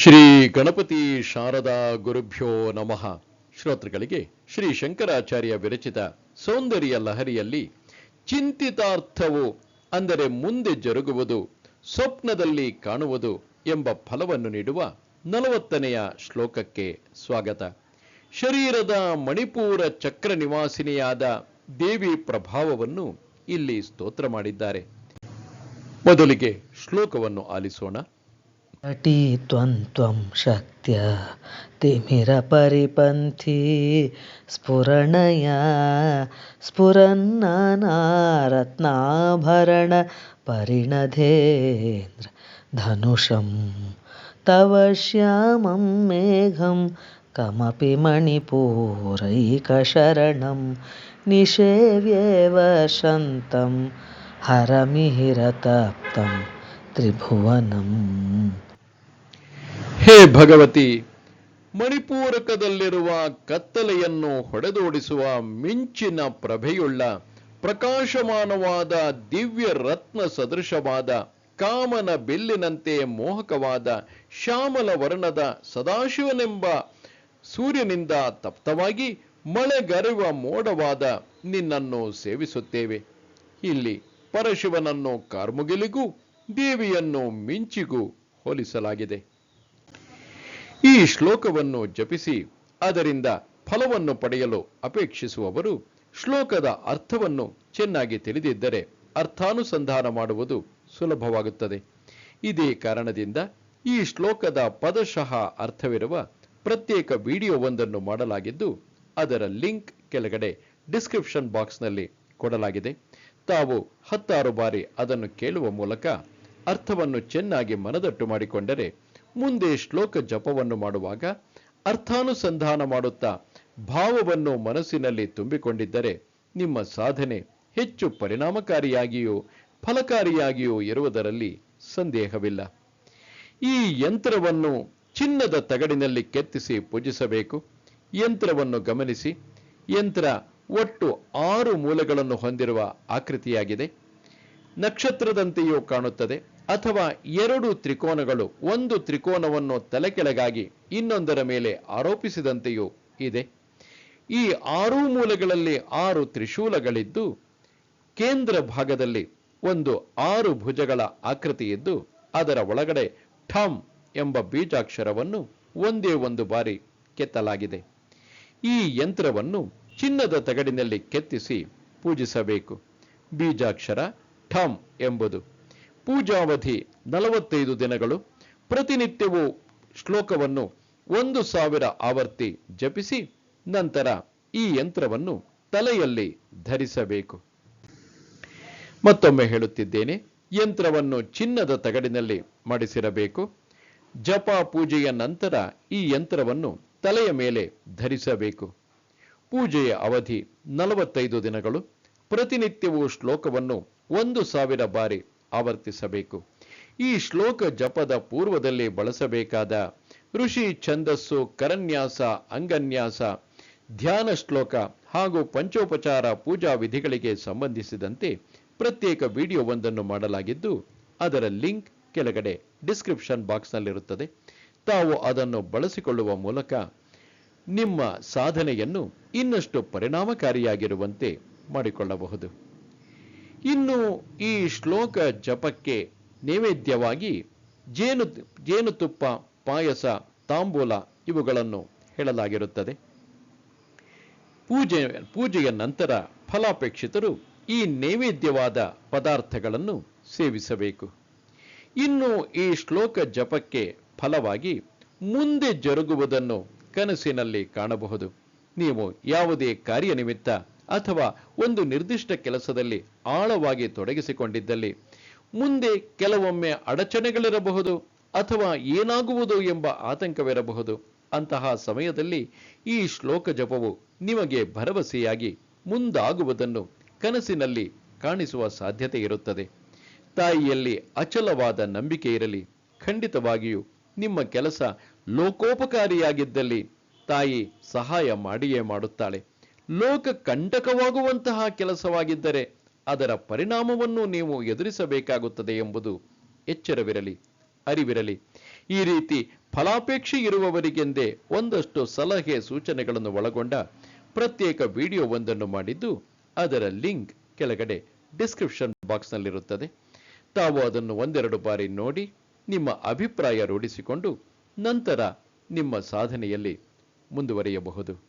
ಶ್ರೀ ಗಣಪತಿ ಶಾರದಾ ಗುರುಭ್ಯೋ ನಮಃ. ಶ್ರೋತೃಗಳಿಗೆ ಶ್ರೀ ಶಂಕರಾಚಾರ್ಯ ವಿರಚಿತ ಸೌಂದರ್ಯ ಲಹರಿಯಲ್ಲಿ ಚಿಂತಿತಾರ್ಥವು ಅಂದರೆ ಮುಂದೆ ಜರುಗುವುದು, ಸ್ವಪ್ನದಲ್ಲಿ ಕಾಣುವುದು ಎಂಬ ಫಲವನ್ನು ನೀಡುವ ನಲವತ್ತನೆಯ ಶ್ಲೋಕಕ್ಕೆ ಸ್ವಾಗತ. ಶರೀರದ ಮಣಿಪೂರ ಚಕ್ರ ನಿವಾಸಿನಿಯಾದ ದೇವಿ ಪ್ರಭಾವವನ್ನು ಇಲ್ಲಿ ಸ್ತೋತ್ರ ಮಾಡಿದ್ದಾರೆ. ಮೊದಲಿಗೆ ಶ್ಲೋಕವನ್ನು ಆಲಿಸೋಣ. टी त्वं त्वं शक्त्या तिमिरपरिपन्थी स्फुरणया स्फुरन्नारत्नाभरणपरिणधेन्द्र धनुषं तव श्यामं मेघं कमपि मणिपूरैकशरणं निषेव्येव शन्तं हरमिहिरतप्तं त्रिभुवनम् ಹೇ ಭಗವತಿ, ಮಣಿಪೂರಕದಲ್ಲಿರುವ ಕತ್ತಲೆಯನ್ನು ಹೊಡೆದೋಡಿಸುವ ಮಿಂಚಿನ ಪ್ರಭೆಯುಳ್ಳ ಪ್ರಕಾಶಮಾನವಾದ ದಿವ್ಯ ರತ್ನ ಸದೃಶವಾದ ಕಾಮನ ಬಿಲ್ಲಿನಂತೆ ಮೋಹಕವಾದ ಶ್ಯಾಮಲ ವರ್ಣದ ಸದಾಶಿವನೆಂಬ ಸೂರ್ಯನಿಂದ ತಪ್ತವಾಗಿ ಮಳೆಗರೆಯುವ ಮೋಡವಾದ ನಿನ್ನನ್ನು ಸೇವಿಸುತ್ತೇವೆ. ಇಲ್ಲಿ ಪರಶಿವನನ್ನು ಕಾರ್ಮುಗಿಲಿಗೂ ದೇವಿಯನ್ನು ಮಿಂಚಿಗೂ ಹೋಲಿಸಲಾಗಿದೆ. ಈ ಶ್ಲೋಕವನ್ನು ಜಪಿಸಿ ಅದರಿಂದ ಫಲವನ್ನು ಪಡೆಯಲು ಅಪೇಕ್ಷಿಸುವವರು ಶ್ಲೋಕದ ಅರ್ಥವನ್ನು ಚೆನ್ನಾಗಿ ತಿಳಿದಿದ್ದರೆ ಅರ್ಥಾನುಸಂಧಾನ ಮಾಡುವುದು ಸುಲಭವಾಗುತ್ತದೆ. ಇದೇ ಕಾರಣದಿಂದ ಈ ಶ್ಲೋಕದ ಪದಶಃ ಅರ್ಥವಿರುವ ಪ್ರತ್ಯೇಕ ವಿಡಿಯೋವೊಂದನ್ನು ಮಾಡಲಾಗಿದ್ದು ಅದರ ಲಿಂಕ್ ಕೆಳಗಡೆ ಡಿಸ್ಕ್ರಿಪ್ಷನ್ ಬಾಕ್ಸ್ನಲ್ಲಿ ಕೊಡಲಾಗಿದೆ. ತಾವು ಹತ್ತಾರು ಬಾರಿ ಅದನ್ನು ಕೇಳುವ ಮೂಲಕ ಅರ್ಥವನ್ನು ಚೆನ್ನಾಗಿ ಮನದಟ್ಟು ಮಾಡಿಕೊಂಡರೆ ಮುಂದೆ ಶ್ಲೋಕ ಜಪವನ್ನು ಮಾಡುವಾಗ ಅರ್ಥಾನುಸಂಧಾನ ಮಾಡುತ್ತಾ ಭಾವವನ್ನು ಮನಸ್ಸಿನಲ್ಲಿ ತುಂಬಿಕೊಂಡಿದ್ದರೆ ನಿಮ್ಮ ಸಾಧನೆ ಹೆಚ್ಚು ಪರಿಣಾಮಕಾರಿಯಾಗಿಯೂ ಫಲಕಾರಿಯಾಗಿಯೂ ಇರುವುದರಲ್ಲಿ ಸಂದೇಹವಿಲ್ಲ. ಈ ಯಂತ್ರವನ್ನು ಚಿನ್ನದ ತಗಡಿನಲ್ಲಿ ಕೆತ್ತಿಸಿ ಪೂಜಿಸಬೇಕು. ಯಂತ್ರವನ್ನು ಗಮನಿಸಿ. ಯಂತ್ರ ಒಟ್ಟು ಆರು ಮೂಲಗಳನ್ನು ಹೊಂದಿರುವ ಆಕೃತಿಯಾಗಿದೆ. ನಕ್ಷತ್ರದಂತೆಯೂ ಕಾಣುತ್ತದೆ. ಅಥವಾ ಎರಡು ತ್ರಿಕೋನಗಳು, ಒಂದು ತ್ರಿಕೋನವನ್ನು ತಲೆಕೆಳಗಾಗಿ ಇನ್ನೊಂದರ ಮೇಲೆ ಆರೋಪಿಸಿದಂತೆಯೂ ಇದೆ. ಈ ಆರು ಮೂಲೆಗಳಲ್ಲಿ ಆರು ತ್ರಿಶೂಲಗಳಿದ್ದು, ಕೇಂದ್ರ ಭಾಗದಲ್ಲಿ ಒಂದು ಆರು ಭುಜಗಳ ಆಕೃತಿಯಿದ್ದು, ಅದರ ಒಳಗಡೆ ಠಮ್ ಎಂಬ ಬೀಜಾಕ್ಷರವನ್ನು ಒಂದೇ ಒಂದು ಬಾರಿ ಕೆತ್ತಲಾಗಿದೆ. ಈ ಯಂತ್ರವನ್ನು ಚಿನ್ನದ ತಗಡಿನಲ್ಲಿ ಕೆತ್ತಿಸಿ ಪೂಜಿಸಬೇಕು. ಬೀಜಾಕ್ಷರ ಠಮ್ ಎಂಬುದು. ಪೂಜಾವಧಿ ನಲವತ್ತೈದು ದಿನಗಳು ಪ್ರತಿನಿತ್ಯವೂ ಶ್ಲೋಕವನ್ನು ಒಂದು ಸಾವಿರ ಆವರ್ತಿ ಜಪಿಸಿ ನಂತರ ಈ ಯಂತ್ರವನ್ನು ತಲೆಯಲ್ಲಿ ಧರಿಸಬೇಕು. ಮತ್ತೊಮ್ಮೆ ಹೇಳುತ್ತಿದ್ದೇನೆ, ಯಂತ್ರವನ್ನು ಚಿನ್ನದ ತಗಡಿನಲ್ಲಿ ಮಾಡಿಸಿರಬೇಕು. ಜಪ ಪೂಜೆಯ ನಂತರ ಈ ಯಂತ್ರವನ್ನು ತಲೆಯ ಮೇಲೆ ಧರಿಸಬೇಕು. ಪೂಜೆಯ ಅವಧಿ ನಲವತ್ತೈದು ದಿನಗಳು. ಪ್ರತಿನಿತ್ಯವೂ ಶ್ಲೋಕವನ್ನು ಒಂದು ಸಾವಿರ ಬಾರಿ ಆವರ್ತಿಸಬೇಕು. ಈ ಶ್ಲೋಕ ಜಪದ ಪೂರ್ವದಲ್ಲಿ ಬಳಸಬೇಕಾದ ಋಷಿ ಛಂದಸ್ಸು, ಕರನ್ಯಾಸ, ಅಂಗನ್ಯಾಸ, ಧ್ಯಾನ ಶ್ಲೋಕ ಹಾಗೂ ಪಂಚೋಪಚಾರ ಪೂಜಾ ವಿಧಿಗಳಿಗೆ ಸಂಬಂಧಿಸಿದಂತೆ ಪ್ರತ್ಯೇಕ ವಿಡಿಯೋವೊಂದನ್ನು ಮಾಡಲಾಗಿದ್ದು, ಅದರ ಲಿಂಕ್ ಕೆಳಗಡೆ ಡಿಸ್ಕ್ರಿಪ್ಷನ್ ಬಾಕ್ಸ್ನಲ್ಲಿರುತ್ತದೆ. ತಾವು ಅದನ್ನು ಬಳಸಿಕೊಳ್ಳುವ ಮೂಲಕ ನಿಮ್ಮ ಸಾಧನೆಯನ್ನು ಇನ್ನಷ್ಟು ಪರಿಣಾಮಕಾರಿಯಾಗಿರುವಂತೆ ಮಾಡಿಕೊಳ್ಳಬಹುದು. ಇನ್ನು ಈ ಶ್ಲೋಕ ಜಪಕ್ಕೆ ನೈವೇದ್ಯವಾಗಿ ಜೇನು ಜೇನುತುಪ್ಪ ಪಾಯಸ, ತಾಂಬೂಲ ಇವುಗಳನ್ನು ಹೇಳಲಾಗಿರುತ್ತದೆ. ಪೂಜೆ ಪೂಜೆಯ ನಂತರ ಫಲಾಪೇಕ್ಷಿತರು ಈ ನೈವೇದ್ಯವಾದ ಪದಾರ್ಥಗಳನ್ನು ಸೇವಿಸಬೇಕು. ಇನ್ನು ಈ ಶ್ಲೋಕ ಜಪಕ್ಕೆ ಫಲವಾಗಿ ಮುಂದೆ ಜರುಗುವುದನ್ನು ಕನಸಿನಲ್ಲಿ ಕಾಣಬಹುದು. ನೀವು ಯಾವುದೇ ಕಾರ್ಯನಿಮಿತ್ತ ಅಥವಾ ಒಂದು ನಿರ್ದಿಷ್ಟ ಕೆಲಸದಲ್ಲಿ ಆಳವಾಗಿ ತೊಡಗಿಸಿಕೊಂಡಿದ್ದಲ್ಲಿ, ಮುಂದೆ ಕೆಲವೊಮ್ಮೆ ಅಡಚಣೆಗಳಿರಬಹುದು ಅಥವಾ ಏನಾಗುವುದು ಎಂಬ ಆತಂಕವಿರಬಹುದು. ಅಂತಹ ಸಮಯದಲ್ಲಿ ಈ ಶ್ಲೋಕ ಜಪವು ನಿಮಗೆ ಭರವಸೆಯಾಗಿ ಮುಂದಾಗುವುದನ್ನು ಕನಸಿನಲ್ಲಿ ಕಾಣಿಸುವ ಸಾಧ್ಯತೆ ಇರುತ್ತದೆ. ತಾಯಿಯಲ್ಲಿ ಅಚಲವಾದ ನಂಬಿಕೆ ಇರಲಿ. ಖಂಡಿತವಾಗಿಯೂ ನಿಮ್ಮ ಕೆಲಸ ಲೋಕೋಪಕಾರಿಯಾಗಿದ್ದಲ್ಲಿ ತಾಯಿ ಸಹಾಯ ಮಾಡಿಯೇ ಮಾಡುತ್ತಾಳೆ. ಲೋಕ ಕಂಟಕವಾಗುವಂತಹ ಕೆಲಸವಾಗಿದ್ದರೆ ಅದರ ಪರಿಣಾಮವನ್ನು ನೀವು ಎದುರಿಸಬೇಕಾಗುತ್ತದೆ ಎಂಬುದು ಎಚ್ಚರವಿರಲಿ, ಅರಿವಿರಲಿ. ಈ ರೀತಿ ಫಲಾಪೇಕ್ಷೆ ಇರುವವರಿಗೆಂದೇ ಒಂದಷ್ಟು ಸಲಹೆ ಸೂಚನೆಗಳನ್ನು ಒಳಗೊಂಡ ಪ್ರತ್ಯೇಕ ವಿಡಿಯೋವೊಂದನ್ನು ಮಾಡಿದ್ದು ಅದರ ಲಿಂಕ್ ಕೆಳಗಡೆ ಡಿಸ್ಕ್ರಿಪ್ಷನ್ ಬಾಕ್ಸ್ನಲ್ಲಿರುತ್ತದೆ. ತಾವು ಅದನ್ನು ಒಂದೆರಡು ಬಾರಿ ನೋಡಿ ನಿಮ್ಮ ಅಭಿಪ್ರಾಯ ರೂಢಿಸಿಕೊಂಡು ನಂತರ ನಿಮ್ಮ ಸಾಧನೆಯಲ್ಲಿ ಮುಂದುವರಿಯಬಹುದು.